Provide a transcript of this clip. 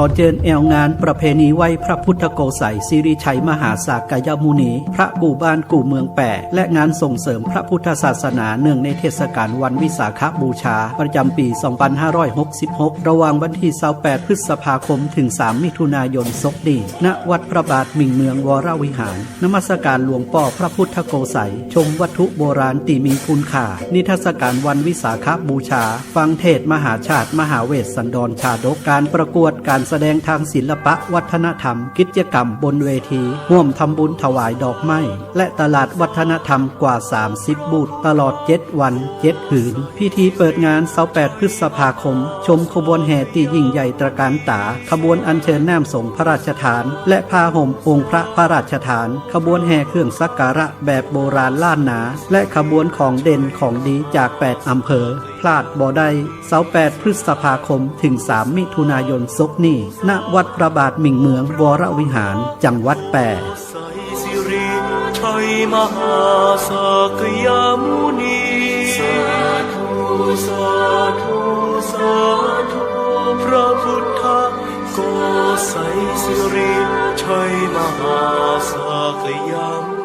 ขอเจิญแอวงานประเพณีไหว้พระพุทธโกสัยสิริชัยมหาสากายมุนี พระกู่บ้านกู่เมืองแปะและงานส่งเสริมพระพุทธศาสนาเนื่องในเทศกาลวันวิสาขบูชา ประจำปี 2566 ระหว่างวันที่28พฤษภาคมถึง 3 มิถุนายนศกนี้ณวัดพระบาทมิ่งเมืองวรวิหาร นมัสการหลวงป่อพระพุทธโกสัย ชมวัตถุโบราณตีมีคุณค่า นิทรรศการวันวิสาขบูชา ฟังเทศมหาชาติมหาเวสสันดรชาดกการประกวดการแสดงทางศิลปะวัฒนธรรม กิจกรรมบนเวทีร่วมทำบุญถวายดอกไม้และตลาดวัฒนธรรมกว่า 30 บูธตลอด 7 วัน 7 หืน พิธีเปิดงาน28พฤษภาคม ชมขบวนแห่ตียิ่งใหญ่ตระการตา ขบวนอัญเชิญน้ำสงพระราชทาน และพาห่มองค์พระพระราชทาน ขบวนแห่เครื่องสักการะแบบโบราณล้านนา และขบวนของเด่นของดีจาก 8อำเภอพลาดบ่ได้เสาร์8พฤษภาคมถึง 3 มิถุนายนศกนี้ณวัดพระบาทมิ่งเมืองวรวิหาร จังหวัดแปร่ใสสิริชัยมหาสากยามุนีสาธุสาธุสาธุพระพุทธโกสัยสิริชัยมหาสากยามุ